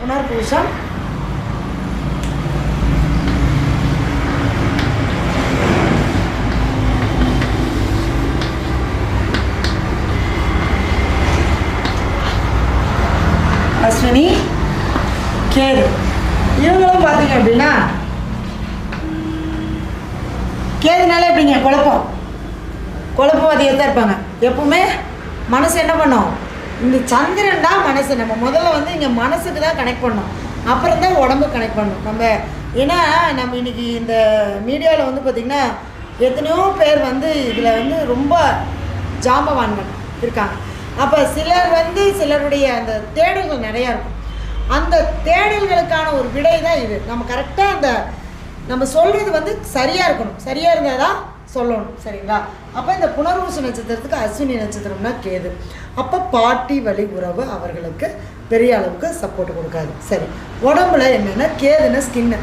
புனர்பூசம் அஸ்வினி கேது இவங்களும் பார்த்தீங்க அப்படின்னா கேதுனால எப்படிங்க குழப்பம். குழப்பவாதியாக தான் இருப்பாங்க. எப்பவுமே மனசு என்ன பண்ணும்? இந்த சந்திரன் தான் மனசு. நம்ம முதல்ல வந்து இங்கே மனசுக்கு தான் கனெக்ட் பண்ணோம். அப்புறம் தான் உடம்பு கனெக்ட் பண்ணணும் நம்ம ஏன்னா நம்ம இன்னைக்கு இந்த மீடியாவில் வந்து பார்த்திங்கன்னா எத்தனையோ பேர் வந்து இதில் வந்து ரொம்ப ஜாம்பவான்கள் இருக்காங்க. அப்போ சிலர் வந்து சிலருடைய அந்த தேடல்கள் நிறையா இருக்கும். அந்த தேடல்களுக்கான ஒரு விடை தான் இது. நம்ம கரெக்டாக அந்த நம்ம சொல்கிறது வந்து சரியாக இருக்கணும். சரியாக இருந்தால் தான் சொல்லணும் சரிங்களா? அப்போ இந்த புனர்வசு நட்சத்திரத்துக்கு அஸ்வினி நட்சத்திரம்னா கேது. அப்போ பாட்டி வழி உறவு அவர்களுக்கு பெரிய அளவுக்கு சப்போர்ட் கொடுக்காது. சரி உடம்புல என்னென்னா கேதுன்னா ஸ்கின்னு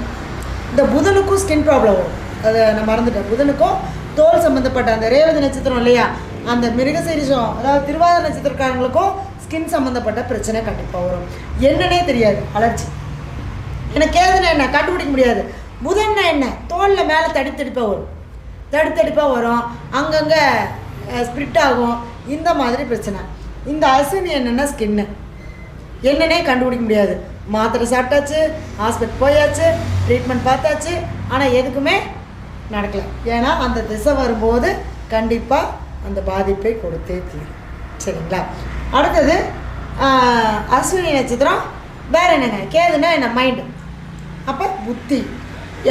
இந்த புதனுக்கும் ஸ்கின் ப்ராப்ளம் வரும். அதை நான் மறந்துட்டேன். புதனுக்கும் தோல் சம்மந்தப்பட்ட அந்த ரேவதி நட்சத்திரம் இல்லையா? அந்த மிருகசீரிஷம் அதாவது திருவாத நட்சத்திரக்காரங்களுக்கும் ஸ்கின் சம்மந்தப்பட்ட பிரச்சனை கண்டிப்பாக வரும். என்னன்னே தெரியாது. அலர்ஜி. எனக்கு கேதுனா என்ன? கண்டுபிடிக்க முடியாது. புதன்னா என்ன? தோலில் மேலே தடித்தடிப்பாக வரும். தடுத்தடுப்பாக வரும். அங்கங்கே ஸ்ப்ரிட் ஆகும். இந்த மாதிரி பிரச்சனை. இந்த அசினி என்னென்னா ஸ்கின்னு என்னன்னே கண்டுபிடிக்க முடியாது. மாத்திரை சாப்பிட்டாச்சு ஹாஸ்பிட்டல் போயாச்சு ட்ரீட்மெண்ட் பார்த்தாச்சு ஆனால் எதுக்குமே நடக்கல. ஏன்னா அந்த திசை வரும்போது கண்டிப்பாக அந்த பாதிப்பை கொடுத்தே தீரும். சரிங்களா? அடுத்தது அஸ்வினி நட்சத்திரம். வேறு என்னங்க? கேதுன்னா என்ன? மைண்டு அப்போ புத்தி.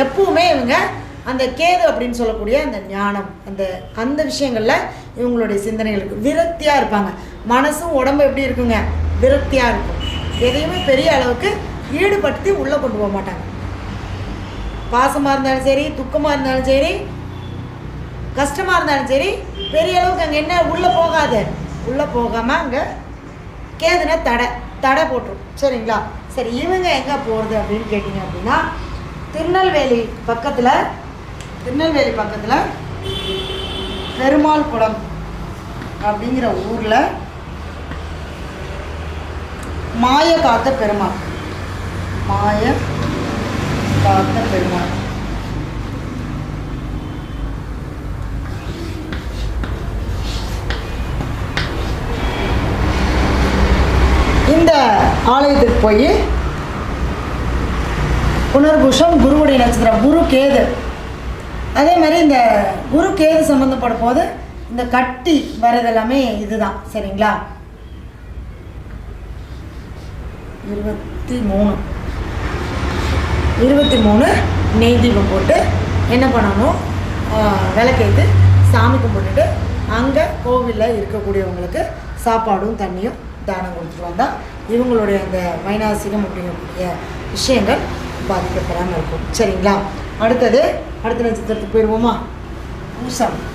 எப்பவுமே இவங்க அந்த கேது அப்படின்னு சொல்லக்கூடிய அந்த ஞானம் அந்த அந்த விஷயங்களில் இவங்களுடைய சிந்தனைகளுக்கு விரக்தியாக இருப்பாங்க. மனசும் உடம்பு எப்படி இருக்குங்க? விரக்தியாக இருக்கும். எதையுமே பெரிய அளவுக்கு ஈடுபடுத்தி உள்ளே கொண்டு போக மாட்டாங்க. பாசமாக இருந்தாலும் சரி துக்கமாக இருந்தாலும் சரி கஷ்டமாக இருந்தாலும் சரி பெரிய அளவுக்கு அங்கே என்ன உள்ளே போகாது. உள்ளே போகாமல் அங்கே கேதுனா தடை தடை போட்டுரும். சரிங்களா? சரி இவங்க எங்கே போகிறது அப்படின்னு கேட்டிங்க அப்படின்னா திருநெல்வேலி பக்கத்தில் திருநெல்வேலி பக்கத்தில் பெருமாள் குளம் அப்படிங்கிற ஊரில் மாய காத்த பெருமாள். மாய காத்த பெருமாள். இந்த ஆலயத்துக்கு போய் புனர்புஷம் குருவுடைய நட்சத்திரம் குரு கேது அதே மாதிரி இந்த குரு கேது சம்மந்தப்படும் போது இந்த கட்டி வர்றது எல்லாமே இதுதான் சரிங்களா? இருபத்தி மூணு. இருபத்தி மூணு நெய் தீபம் போட்டு என்ன பண்ணணும்? விளக்கேற்று சாமி கும்பிட்டுட்டு அங்கே கோவிலில் இருக்கக்கூடியவங்களுக்கு சாப்பாடும் தண்ணியும் தானம் கொடுத்துட்டு வந்தால் இவங்களுடைய அந்த வைநாசிகம் அப்படிங்கக்கூடிய விஷயங்கள் பாதிக்கப்படாமல் இருக்கும் சரிங்களா? அடுத்தது அடுத்த நட்சத்திரத்துக்கு போயிடுவோமா? பூசம்.